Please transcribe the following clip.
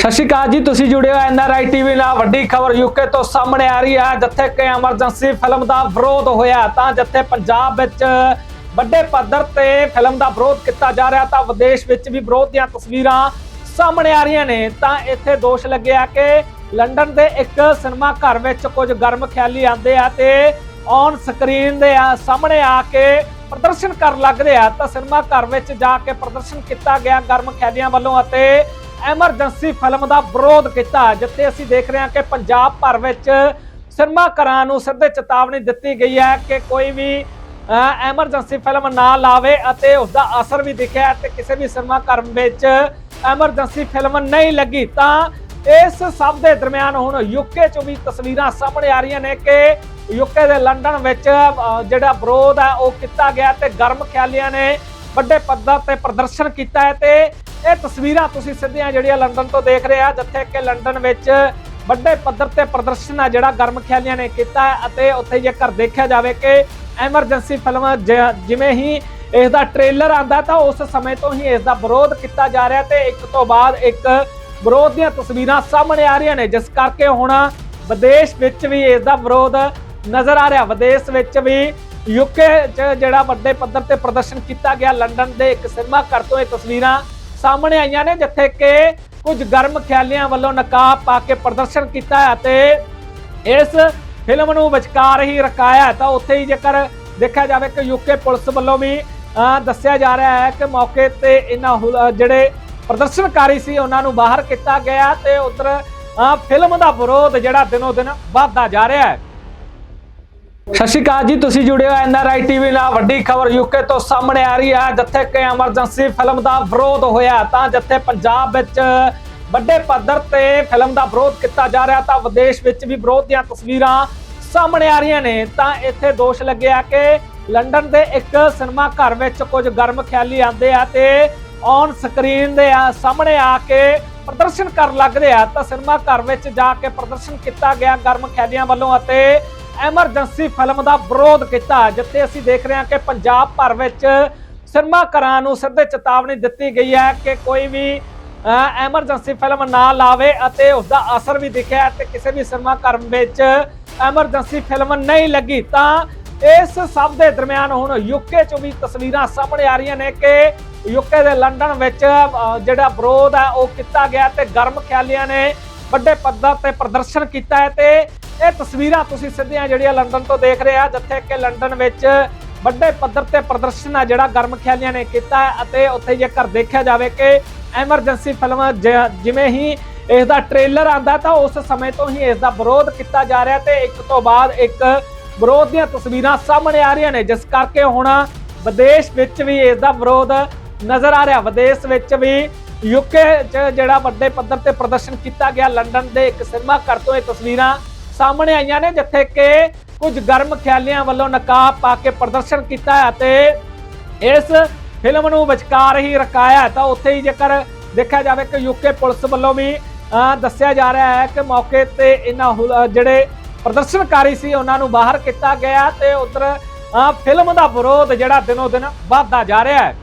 ਸਤਿ ਸ਼੍ਰੀ ਅਕਾਲ ਜੀ, ਤੁਸੀਂ ਜੁੜੇ ਹੋ ਐਨਆਰਆਈ ਟੀਵੀ ਨਾਲ। ਵੱਡੀ ਖਬਰ ਯੂਕੇ ਤੋਂ ਸਾਹਮਣੇ ਆ ਰਹੀ ਹੈ। ਜਿੱਥੇ ਕਿ ਐਮਰਜੈਂਸੀ ਫਿਲਮ ਦਾ ਵਿਰੋਧ ਹੋਇਆ, ਤਾਂ ਜਿੱਥੇ ਪੰਜਾਬ ਵਿੱਚ ਵੱਡੇ ਪੱਧਰ ਤੇ ਫਿਲਮ ਦਾ ਵਿਰੋਧ ਕੀਤਾ ਜਾ ਰਿਹਾ, ਤਾਂ ਵਿਦੇਸ਼ ਵਿੱਚ ਵੀ ਵਿਰੋਧ ਦੀਆਂ ਤਸਵੀਰਾਂ ਸਾਹਮਣੇ ਆ ਰਹੀਆਂ ਨੇ। ਤਾਂ ਇੱਥੇ ਦੋਸ਼ ਲੱਗਿਆ ਕਿ ਲੰਡਨ ਦੇ ਇੱਕ ਸਿਨੇਮਾ ਘਰ ਵਿੱਚ ਕੁਝ ਗਰਮ ਖਿਆਲੀ ਆਉਂਦੇ ਆ ਤੇ ਔਨ ਸਕਰੀਨ ਦੇ ਸਾਹਮਣੇ ਆ ਕੇ ਪ੍ਰਦਰਸ਼ਨ ਕਰਨ ਲੱਗਦੇ ਆ। ਤਾਂ ਸਿਨੇਮਾ ਘਰ ਵਿੱਚ ਜਾ ਕੇ ਪ੍ਰਦਰਸ਼ਨ ਕੀਤਾ ਗਿਆ ਗਰਮ ਖਿਆਲੀਆਂ ਵੱਲੋਂ ਅਤੇ ਐਮਰਜੈਂਸੀ ਫਿਲਮ ਦਾ ਵਿਰੋਧ ਕੀਤਾ, ਜਿੱਥੇ ਅਸੀਂ ਦੇਖ ਰਹੇ ਹਾਂ ਕਿ ਪੰਜਾਬ ਭਰ ਵਿੱਚ ਸਿਨੇਮਾ ਘਰਾਂ ਨੂੰ ਸਿੱਧੇ ਚੇਤਾਵਨੀ ਦਿੱਤੀ ਗਈ ਹੈ ਕਿ ਕੋਈ ਵੀ ਐਮਰਜੈਂਸੀ ਫਿਲਮ ਨਾ ਲਾਵੇ ਅਤੇ ਉਸ ਦਾ ਅਸਰ ਵੀ ਦਿਖਿਆ ਹੈ ਤੇ ਕਿਸੇ ਵੀ ਸਿਨੇਮਾ ਘਰ ਵਿੱਚ ਐਮਰਜੈਂਸੀ ਫਿਲਮ ਨਹੀਂ ਲੱਗੀ, ਤਾਂ ਇਸ ਸਭ ਦੇ ਦਰਮਿਆਨ ਹੁਣ ਯੂਕੇ ਚੋਂ ਵੀ ਤਸਵੀਰਾਂ ਸਾਹਮਣੇ ਆ ਰਹੀਆਂ ਨੇ ਕਿ ਯੂਕੇ ਦੇ ਲੰਡਨ ਵਿੱਚ ਜਿਹੜਾ ਵਿਰੋਧ ਹੈ ਉਹ ਕੀਤਾ ਗਿਆ ਤੇ ਗਰਮ ਖਿਆਲੀਆਂ ਨੇ ਵੱਡੇ ਪੱਧਰ ਤੇ ਪ੍ਰਦਰਸ਼ਨ ਕੀਤਾ ਹੈ ਤੇ ਇਹ ਤਸਵੀਰਾਂ ਤੁਸੀਂ ਸਿੱਧੀਆਂ ਜਿਹੜੀਆਂ ਲੰਡਨ ਤੋਂ ਦੇਖ ਰਹੇ ਆ, ਜਿੱਥੇ ਕਿ ਲੰਡਨ ਵਿੱਚ ਵੱਡੇ ਪੱਧਰ ਤੇ ਪ੍ਰਦਰਸ਼ਨ ਆ ਜਿਹੜਾ ਗਰਮ ਖਿਆਲੀਆਂ ਨੇ ਕੀਤਾ ਅਤੇ ਉੱਥੇ ਜੇਕਰ ਦੇਖਿਆ ਜਾਵੇ ਕਿ ਐਮਰਜੈਂਸੀ ਫਿਲਮ ਜ- ਜਿਵੇਂ ਹੀ ਇਸ ਦਾ ਟ੍ਰੇਲਰ ਆਂਦਾ ਤਾਂ ਉਸ ਸਮੇਂ ਤੋਂ ਹੀ ਇਸ ਦਾ ਵਿਰੋਧ ਕੀਤਾ ਜਾ ਰਿਹਾ ਤੇ ਇੱਕ ਤੋਂ ਬਾਅਦ ਇੱਕ ਵਿਰੋਧ ਦੀਆਂ ਤਸਵੀਰਾਂ ਸਾਹਮਣੇ ਆ ਰਹੀਆਂ ਨੇ, ਜਿਸ ਕਰਕੇ ਹੁਣ ਵਿਦੇਸ਼ ਵਿੱਚ ਵੀ ਇਸ ਦਾ ਵਿਰੋਧ ਨਜ਼ਰ ਆ ਰਿਹਾ। ਵਿਦੇਸ਼ ਵਿੱਚ ਵੀ ਯੂਕੇ 'ਚ ਜਿਹੜਾ ਵੱਡੇ ਪੱਧਰ ਤੇ ਪ੍ਰਦਰਸ਼ਨ ਕੀਤਾ ਗਿਆ, ਲੰਡਨ ਦੇ ਇੱਕ ਸਿਨੇਮਾ ਘਰ ਤੋਂ ਇਹ ਤਸਵੀਰਾਂ ਸਾਹਮਣੇ ਆਈਆਂ ਨੇ, ਜਿੱਥੇ ਕਿ ਕੁਝ ਗਰਮ ਖਿਆਲੀਆਂ ਵੱਲੋਂ ਨਕਾਬ ਪਾ ਕੇ ਪ੍ਰਦਰਸ਼ਨ ਕੀਤਾ ਹੈ ਤੇ ਇਸ ਫਿਲਮ ਨੂੰ ਵਿਚਕਾਰ ਹੀ ਰਕਾਇਆ ਤਾਂ ਉੱਥੇ ਹੀ ਜੇਕਰ ਦੇਖਿਆ ਜਾਵੇ ਕਿ ਯੂਕੇ ਪੁਲਿਸ ਵੱਲੋਂ ਵੀ ਦੱਸਿਆ ਜਾ ਰਿਹਾ ਹੈ ਕਿ ਮੌਕੇ ਤੇ ਇਹਨਾਂ ਜਿਹੜੇ ਪ੍ਰਦਰਸ਼ਨਕਾਰੀ ਸੀ, ਉਹਨਾਂ ਨੂੰ ਬਾਹਰ ਕੀਤਾ ਗਿਆ ਤੇ ਉਧਰ ਫਿਲਮ ਦਾ ਵਿਰੋਧ ਜਿਹੜਾ ਦਿਨੋ ਦਿਨ ਵਧਦਾ ਜਾ ਰਿਹਾ ਹੈ। ਸਤਿ ਸ਼੍ਰੀ ਅਕਾਲ ਜੀ, ਤੁਸੀਂ ਜੁੜੇ ਹੋ ਐਨਆਰਆਈ ਟੀਵੀ ਨਾਲ। ਵੱਡੀ ਖਬਰ ਯੂਕੇ ਤੋਂ ਸਾਹਮਣੇ ਆ ਰਹੀ ਹੈ। ਜਿੱਥੇ ਕਿ ਐਮਰਜੈਂਸੀ ਫਿਲਮ ਦਾ ਵਿਰੋਧ ਹੋਇਆ, ਤਾਂ ਜਿੱਥੇ ਪੰਜਾਬ ਵਿੱਚ ਵੱਡੇ ਪੱਧਰ ਤੇ ਫਿਲਮ ਦਾ ਵਿਰੋਧ ਕੀਤਾ ਜਾ ਰਿਹਾ, ਤਾਂ ਵਿਦੇਸ਼ ਵਿੱਚ ਵੀ ਵਿਰੋਧ ਦੀਆਂ ਤਸਵੀਰਾਂ ਸਾਹਮਣੇ ਆ ਰਹੀਆਂ ਨੇ। ਤਾਂ ਇੱਥੇ ਦੋਸ਼ ਲੱਗਿਆ ਕਿ ਲੰਡਨ ਦੇ ਇੱਕ ਸਿਨੇਮਾ ਘਰ ਵਿੱਚ ਕੁਝ ਗਰਮ ਖਿਆਲੀ ਆਉਂਦੇ ਆ ਤੇ ਔਨ ਸਕਰੀਨ ਦੇ ਸਾਹਮਣੇ ਆ ਕੇ ਪ੍ਰਦਰਸ਼ਨ ਕਰਨ ਲੱਗਦੇ ਆ ਤਾਂ ਸਿਨੇਮਾ ਘਰ ਵਿੱਚ ਜਾ ਕੇ ਪ੍ਰਦਰਸ਼ਨ ਕੀਤਾ ਗਿਆ ਗਰਮ ਖਿਆਲੀਆਂ ਵੱਲੋਂ ਅਤੇ ਐਮਰਜੈਂਸੀ ਫਿਲਮ ਦਾ ਵਿਰੋਧ ਕੀਤਾ, ਜਿੱਥੇ ਅਸੀਂ ਦੇਖ ਰਹੇ ਹਾਂ ਕਿ ਪੰਜਾਬ ਭਰ ਵਿੱਚ ਸਿਨੇਮਾ ਘਰਾਂ ਨੂੰ ਸਿੱਧੇ ਚੇਤਾਵਨੀ ਦਿੱਤੀ ਗਈ ਹੈ ਕਿ ਕੋਈ ਵੀ ਐਮਰਜੈਂਸੀ ਫਿਲਮ ਨਾ ਲਾਵੇ ਅਤੇ ਉਸ ਦਾ ਅਸਰ ਵੀ ਦਿਖਿਆ ਹੈ ਤੇ ਕਿਸੇ ਵੀ ਸਿਨੇਮਾ ਘਰ ਵਿੱਚ ਐਮਰਜੈਂਸੀ ਫਿਲਮ ਨਹੀਂ ਲੱਗੀ। ਤਾਂ ਇਸ ਸਭ ਦੇ ਦਰਮਿਆਨ ਹੁਣ ਯੂਕੇ ਚੋਂ ਵੀ ਤਸਵੀਰਾਂ ਸਾਹਮਣੇ ਆ ਰਹੀਆਂ ਨੇ ਕਿ ਯੂਕੇ ਦੇ ਲੰਡਨ ਵਿੱਚ ਜਿਹੜਾ ਵਿਰੋਧ ਹੈ ਉਹ ਕੀਤਾ ਗਿਆ ਤੇ ਗਰਮ ਖਿਆਲੀਆਂ ਨੇ ਵੱਡੇ ਪੱਧਰ ਤੇ ਪ੍ਰਦਰਸ਼ਨ ਕੀਤਾ ਹੈ ਤੇ ਇਹ ਤਸਵੀਰਾਂ ਤੁਸੀਂ ਸਿੱਧੀਆਂ ਜਿਹੜੀਆਂ ਲੰਡਨ ਤੋਂ ਦੇਖ ਰਹੇ ਆ, ਜਿੱਥੇ ਕਿ ਲੰਡਨ ਵਿੱਚ ਵੱਡੇ ਪੱਧਰ ਤੇ ਪ੍ਰਦਰਸ਼ਨ ਆ ਜਿਹੜਾ ਗਰਮ ਖਿਆਲੀਆਂ ਨੇ ਕੀਤਾ ਅਤੇ ਉੱਥੇ ਜੇਕਰ ਦੇਖਿਆ ਜਾਵੇ ਕਿ ਐਮਰਜੈਂਸੀ ਫਿਲਮ ਜਿਵੇਂ ਹੀ ਇਸ ਦਾ ਟ੍ਰੇਲਰ ਆਂਦਾ ਤਾਂ ਉਸ ਸਮੇਂ ਤੋਂ ਹੀ ਇਸ ਦਾ ਵਿਰੋਧ ਕੀਤਾ ਜਾ ਰਿਹਾ ਤੇ ਇੱਕ ਤੋਂ ਬਾਅਦ ਇੱਕ ਵਿਰੋਧ ਦੀਆਂ ਤਸਵੀਰਾਂ ਸਾਹਮਣੇ ਆ ਰਹੀਆਂ ਨੇ, ਜਿਸ ਕਰਕੇ ਹੁਣ ਵਿਦੇਸ਼ ਵਿੱਚ ਵੀ ਇਸ ਦਾ ਵਿਰੋਧ ਨਜ਼ਰ ਆ ਰਿਹਾ। ਵਿਦੇਸ਼ ਵਿੱਚ ਵੀ ਯੂਕੇ 'ਚ ਜਿਹੜਾ ਵੱਡੇ ਪੱਧਰ ਤੇ ਪ੍ਰਦਰਸ਼ਨ ਕੀਤਾ ਗਿਆ, ਲੰਡਨ ਦੇ ਇੱਕ ਸਿਨੇਮਾ ਘਰ ਤੋਂ ਇਹ ਤਸਵੀਰਾਂ ਸਾਹਮਣੇ ਆਈਆਂ ਨੇ ਜਿੱਥੇ ਕਿ ਕੁਝ ਗਰਮ ਖਿਆਲੀਆਂ ਵੱਲੋਂ ਨਕਾਬ ਪਾ ਕੇ ਪ੍ਰਦਰਸ਼ਨ ਕੀਤਾ ਹੈ ਤੇ ਇਸ ਫਿਲਮ ਨੂੰ ਵਿਚਕਾਰ ਹੀ ਰਕਾਇਆ ਤਾਂ ਉੱਥੇ ਹੀ ਜੇਕਰ ਦੇਖਿਆ ਜਾਵੇ ਕਿ ਯੂਕੇ ਪੁਲਿਸ ਵੱਲੋਂ ਵੀ ਅਹ, ਦੱਸਿਆ ਜਾ ਰਿਹਾ ਹੈ ਕਿ ਮੌਕੇ ਤੇ ਇਹਨਾਂ ਜਿਹੜੇ ਪ੍ਰਦਰਸ਼ਨਕਾਰੀ ਸੀ ਉਹਨਾਂ ਨੂੰ ਬਾਹਰ ਕੀਤਾ ਗਿਆ ਤੇ ਉਧਰ ਫਿਲਮ ਦਾ ਵਿਰੋਧ ਜਿਹੜਾ ਦਿਨੋ ਦਿਨ ਵੱਧਦਾ ਜਾ ਰਿਹਾ ਹੈ।